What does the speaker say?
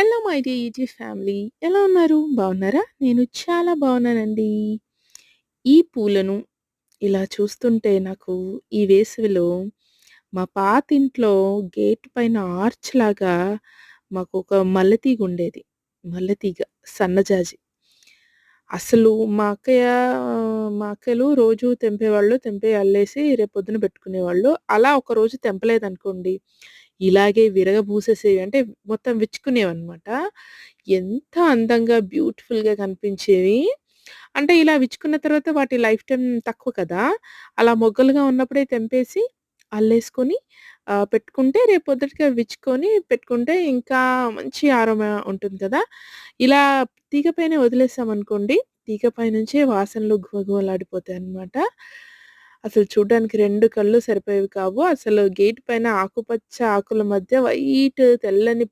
Hello my dear ET family. ఎలా ఉన్నారు? బాగున్నారా? నేను చాలా బాగున్నానండి. ఈ పూలను ఇలా చూస్తుంటే నాకు ఈ వేసవిలో మా పాత ఇంట్లో గేట్ పైన ఆర్చ్ లాగా మాకు ఒక మల్లెతీగ ఉండేది. మల్లెతీగ సన్నజాజి. అసలు మా అక్కయ్య మా అక్కలు రోజు తెంపేవాళ్ళు. తెంపే అల్లేసి రేపొద్దున పెట్టుకునేవాళ్ళు. అలా ఒకరోజు తెంపలేదనుకోండి, ఇలాగే విరగబూసేసేవి. అంటే మొత్తం విచ్చుకునేవన్నమాట. ఎంత అందంగా బ్యూటిఫుల్‌గా కనిపించేవి. అంటే ఇలా విచ్చుకున్న తర్వాత వాటి లైఫ్ టైం తక్కువ కదా! అలా మొగ్గలుగా ఉన్నప్పుడే తెంపేసి అల్లేసుకొని పెట్టుకుంటే రేపు అవి విచ్చుకొని పెట్టుకుంటే ఇంకా మంచి ఆరోమా ఉంటుంది కదా! ఇలా తీగపైన వదిలేసామనుకోండి, తీగపై నుంచే వాసనలు గుమగుమలాడిపోతాయన్నమాట. అసలు చూడ్డానికి రెండు కళ్ళు సరిపోయేవి కావు. అసలు గేట్ పైన ఆకుపచ్చ ఆకుల మధ్య వైట్ తెల్లని